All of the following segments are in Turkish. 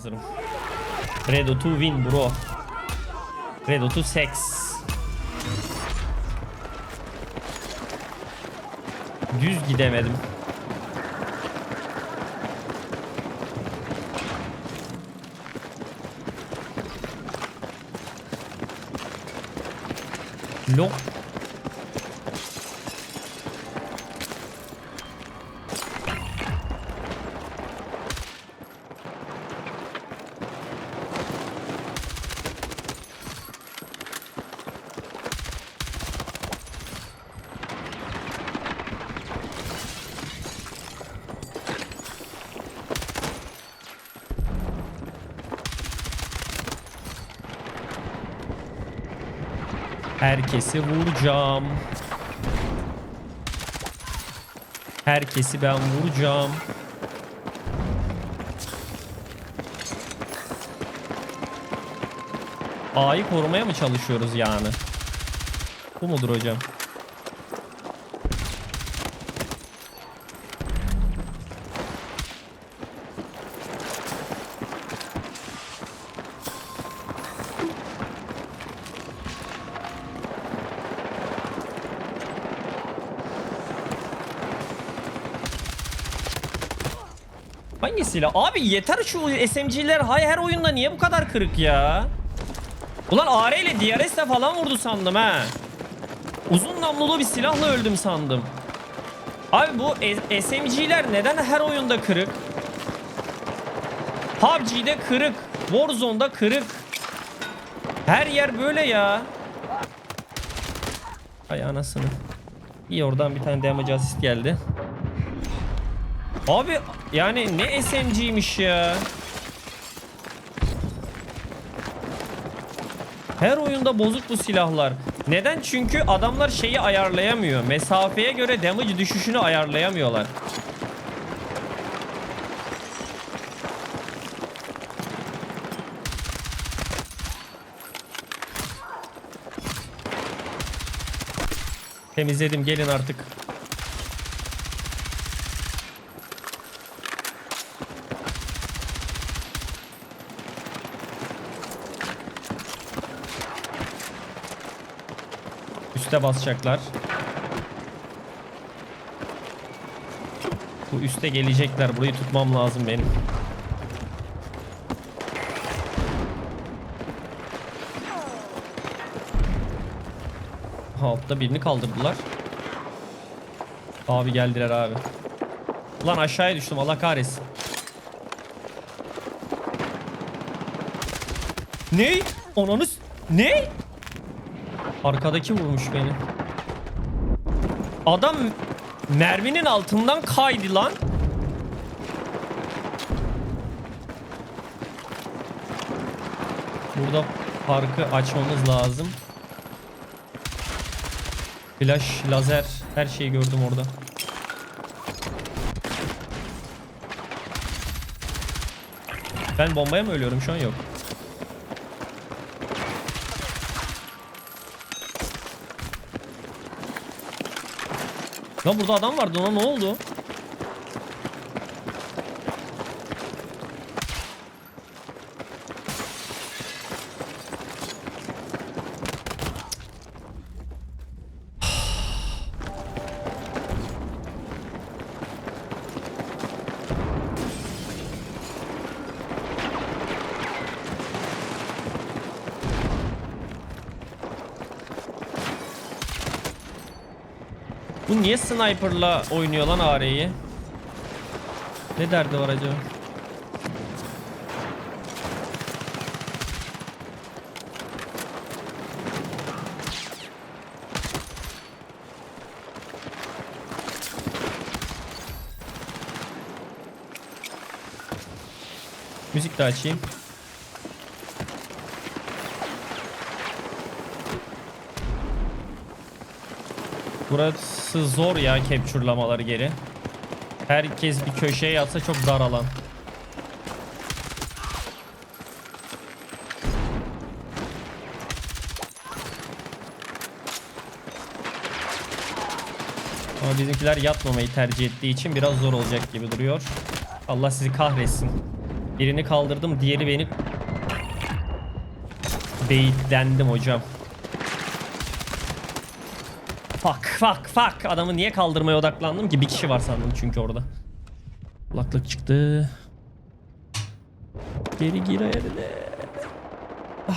hazırım. Ready to win bro. Ready to sex. Düz gidemedim. Lok. Herkesi vuracağım. Herkesi ben vuracağım. A'yı korumaya mı çalışıyoruz yani? Bu mudur hocam? Hangi silah? Abi yeter şu SMG'ler hay her oyunda niye bu kadar kırık ya? Ulan AR ile DRS'le falan vurdu sandım ha. Uzun namlulu bir silahla öldüm sandım. Abi bu E- SMG'ler neden her oyunda kırık? PUBG'de kırık. Warzone'da kırık. Her yer böyle ya. Ay anasını. İyi oradan bir tane damage assist geldi. Abi yani ne SMG'ymiş ya. Her oyunda bozuk bu silahlar. Neden? Çünkü adamlar şeyi ayarlayamıyor. Mesafeye göre damage düşüşünü ayarlayamıyorlar. Temizledim gelin artık. Üste basacaklar. Bu üste gelecekler. Burayı tutmam lazım benim. Altta birini kaldırdılar. Abi geldiler abi. Ulan aşağıya düştüm Allah kahretsin. Ne? Ananı s- Ne? Arkadaki vurmuş beni. Adam merminin altından kaydı lan. Burada farkı açmamız lazım. Flash, lazer, her şeyi gördüm orada. Ben bombaya mı ölüyorum şu an yok. Lan burada adam vardı ona ne oldu? Bu niye sniper'la oynuyor lan AR'yi? Ne derdi var acaba? Müzik de açayım. Burası zor ya capture'lamaları geri. Herkes bir köşeye yatsa çok dar alan. Ama bizimkiler yatmamayı tercih ettiği için biraz zor olacak gibi duruyor. Allah sizi kahretsin. Birini kaldırdım, diğeri beni beyitlendim hocam. Fuck, fuck, fuck. Adamı niye kaldırmaya odaklandım ki? Bir kişi var sandım çünkü orada. Kulaklık çıktı. Geri gir yerine. Ah,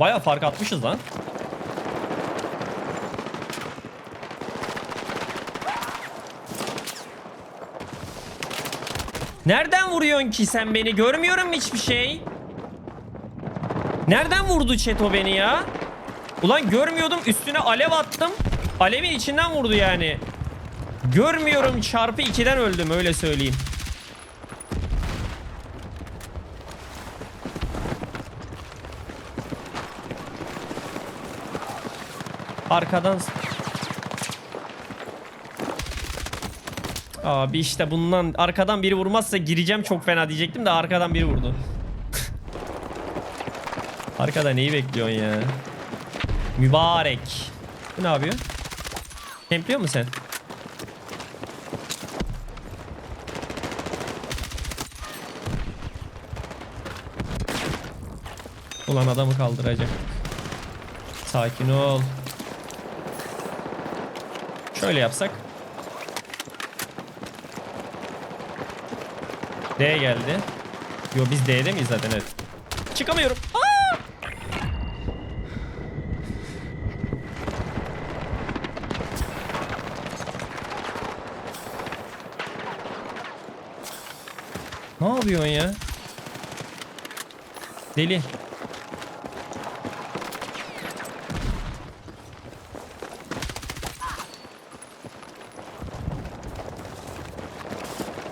Bayağı fark atmışız lan. Nereden vuruyorsun ki sen beni? Görmüyorum hiçbir şey. Nereden vurdu Çeto beni ya? Ulan görmüyordum üstüne alev attım. Alevin içinden vurdu yani. Görmüyorum çarpı 2'den öldüm öyle söyleyeyim. Arkadan Abi işte bundan arkadan biri vurmazsa gireceğim çok fena diyecektim de arkadan biri vurdu. Arkada neyi bekliyorsun ya? Mübarek. Bu ne yapıyor? Kempliyor mu sen? Ulan adamı kaldıracak. Sakin ol. Şöyle yapsak. D geldi. Yo biz D'de miyiz zaten evet. Çıkamıyorum. Aa! Ne yapıyorsun ya? Deli.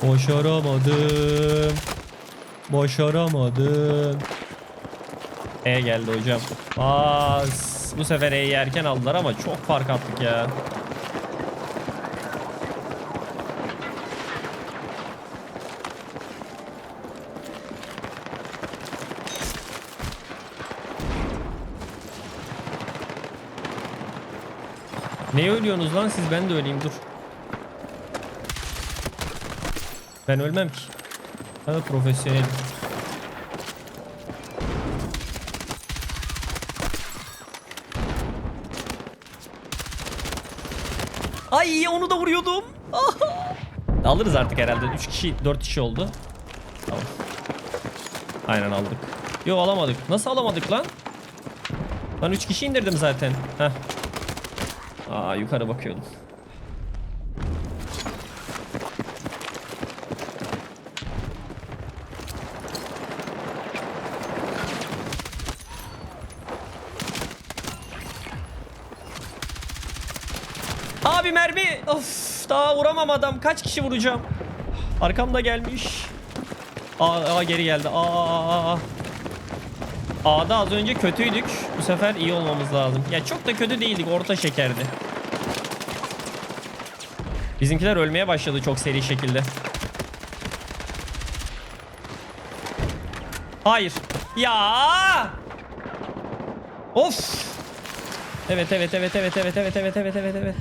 Başaramadım. Başaramadım. E geldi hocam. Aa, s- bu sefer E'yi erken aldılar ama çok fark attık ya. Ne ölüyorsunuz lan siz? Ben de öleyim dur. Ben ölmem ki. Ben de profesyonelim. Ay onu da vuruyordum. Alırız artık herhalde. 3 kişi 4 kişi oldu. Tamam. Aynen aldık. Yo alamadık. Nasıl alamadık lan? Ben 3 kişi indirdim zaten. Heh. Aa yukarı bakıyordum. Abi mermi. Of daha vuramam adam. Kaç kişi vuracağım? Arkamda gelmiş. Aa, aa, geri geldi. Aa, aa. A'da az önce kötüydük. Bu sefer iyi olmamız lazım. Ya çok da kötü değildik. Orta şekerdi. Bizimkiler ölmeye başladı çok seri şekilde. Hayır. Ya! Of! Evet evet evet evet evet evet evet evet evet evet.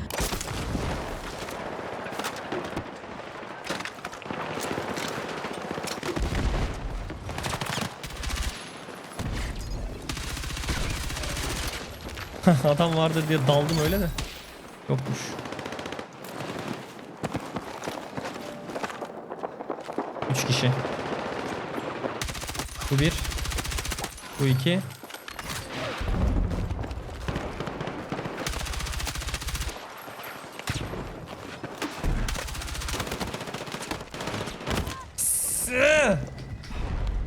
Adam vardı diye daldım öyle de. Yokmuş. Üç kişi. Bu bir. Bu iki.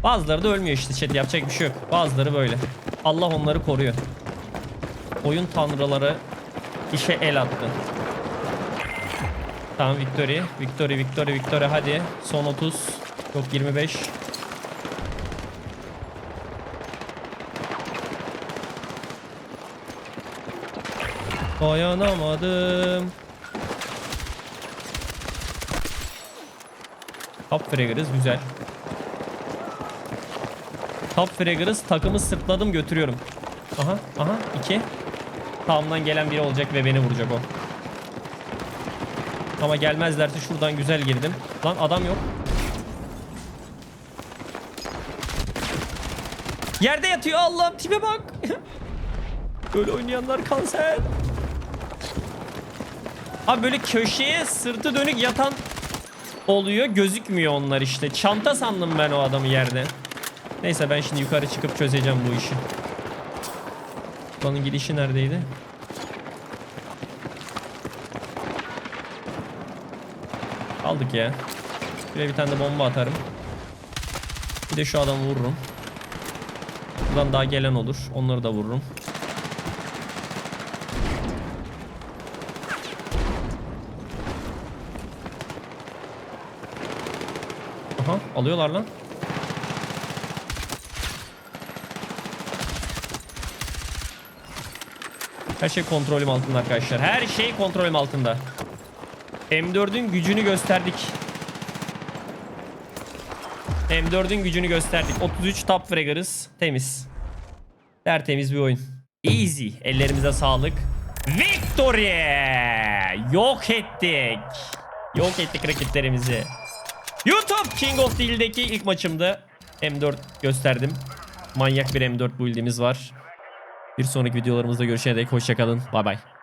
Bazıları da ölmüyor işte chat yapacak bir şey yok. Bazıları böyle. Allah onları koruyor. Oyun tanrıları işe el attı. Tamam Victory. Victory, Victory, Victory hadi. Son 30. Yok 25. Dayanamadım. Top Fragger'ız güzel. Top Fragger'ız takımı sırtladım götürüyorum. Aha aha 2. Sağımdan gelen biri olacak ve beni vuracak o. Ama gelmezlerse şuradan güzel girdim. Lan adam yok. Yerde yatıyor Allah'ım tipe bak. Böyle oynayanlar kanser. Abi böyle köşeye sırtı dönük yatan oluyor. Gözükmüyor onlar işte. Çanta sandım ben o adamı yerde. Neyse ben şimdi yukarı çıkıp çözeceğim bu işi. Buranın girişi neredeydi? Aldık ya. Bir tane de bomba atarım. Bir de şu adamı vururum. Buradan daha gelen olur. Onları da vururum. Aha alıyorlar lan. Her şey kontrolüm altında arkadaşlar. Her şey kontrolüm altında. M4'ün gücünü gösterdik. M4'ün gücünü gösterdik. 33 top fragger'ız. Temiz. Tertemiz bir oyun. Easy. Ellerimize sağlık. Victory! Yok ettik. Yok ettik rakiplerimizi. YouTube King of Deal'deki ilk maçımdı. M4 gösterdim. Manyak bir M4 build'imiz var. Bir sonraki videolarımızda görüşene dek hoşçakalın. Bay bay.